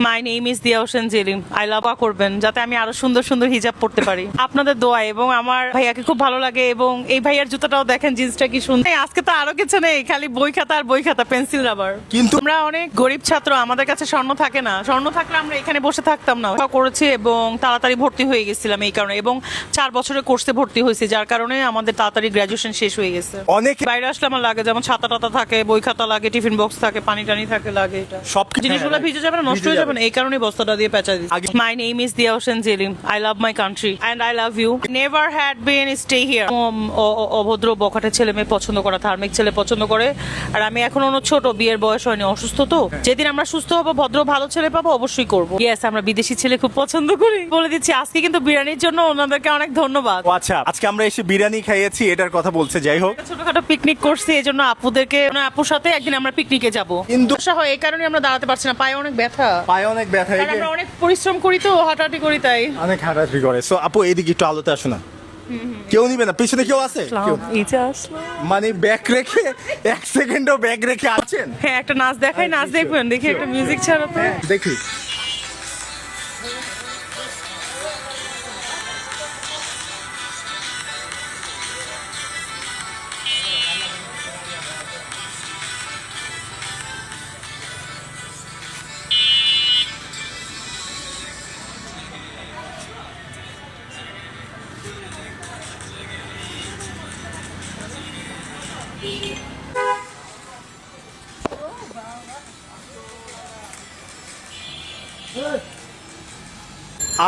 My name is Diya Hossain জেলিম I লাভ করবেন যাতে আমি আরও সুন্দর সুন্দর হিজাব পড়তে পারি। আপনাদের দোয়া এবং আমার ভাইয়াকে খুব ভালো লাগে এবং এই ভাইয়ার জুতাটাও দেখেন জিন্সটা কি সুন্দর। আজকে তো আরও কিছু নেই খালি বই খাতা আর বই খাতা পেন্সিল রাবার। কিন্তু- আমরা অনেক গরিব ছাত্র আমাদের কাছে স্বর্ণ থাকে না। স্বর্ণ থাকলে আমরা এখানে বসে থাকতাম না। করেছি এবং তাড়াতাড়ি ভর্তি হয়ে গেছিলাম এই কারণে এবং চার বছরের কোর্সে ভর্তি হয়েছে যার কারণে আমাদের তাড়াতাড়ি গ্রাজুয়েশন শেষ হয়ে গেছে। অনেকে বাইরে আসলে আমার লাগে যেমন ছাতা টাতা থাকে বই খাতা লাগে টিফিন বক্স থাকে পানি টানি থাকে লাগে এটা। সব জিনিসগুলো হ্যাঁ, ভিজে যাবে না নষ্ট হয়ে যাবে যাবে। না এই কারণে বস্তাটা দিয়ে পেঁচা আগে- my name is Diya Hossain Jelim I love my country and I love you never had been stay here অভদ্র বখাটে ছেলে মেয়ে পছন্দ করা ধার্মিক ছেলে পছন্দ করে। আর আমি এখন অন্য ছোট বিয়ের বয়স হয়নি অসুস্থ তো। হ্যাঁ। যেদিন আমরা সুস্থ হব ভদ্র ভালো ছেলে পাবো অবশ্যই করব। ইয়েস আমরা বিদেশি ছেলে খুব পছন্দ করি। বলে দিচ্ছি আজকে কিন্তু বিরিয়ানির জন্য ওনাদেরকে অনেক ধন্যবাদ। আচ্ছা আজকে আমরা এসে বিরিয়ানি খাইয়েছি এটার কথা বলছে যাই হোক। ছোটখাটো পিকনিক করছি এই জন্য আপুদেরকে আপুর সাথে একদিন আমরা পিকনিকে যাব। কিন্তু- এই কারণে আমরা দাঁড়াতে পারছি না পায়ে অনেক ব্যথা। পায়ে অনেক ব্যথা কারণ আমরা অনেক পরিশ্রম করি তো হাঁটাহাঁটি করি তাই। অনেক হাঁটাহাঁটি করে। সো আপু এদিকে একটু আলোতে আসো না। কেউ নিবে না? পিছনে কেউ আছে? মানে ব্যাক রেখে এক সেকেন্ডও ব্যাগ রেখে আছেন? হ্যাঁ একটা নাচ দেখাই নাচ দেখবেন দেখি একটা মিউজিক ছাড়া তো। হ্যাঁ দেখি।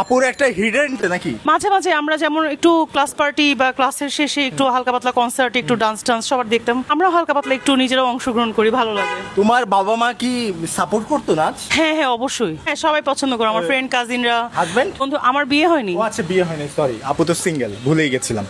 আপুর একটা হিডেন নাকি? মাঝে মাঝে আমরা যেমন একটু ক্লাস পার্টি বা ক্লাসের শেষে একটু হালকা পাতলা কনসার্ট একটু ডান্স টান্স সবার দেখতাম। আমরা হালকা পাতলা একটু নিজেরাও অংশগ্রহণ করি ভালো লাগে। তোমার বাবা মা কি সাপোর্ট করতো নাচ? হ্যাঁ হ্যাঁ অবশ্যই। হ্যাঁ সবাই পছন্দ করে আমার ফ্রেন্ড কাজিনরা হাজবেন্ড বন্ধু আমার বিয়ে হয়নি। ও আচ্ছা বিয়ে হয়নি সরি আপু তো সিঙ্গেল ভুলেই গেছিলাম।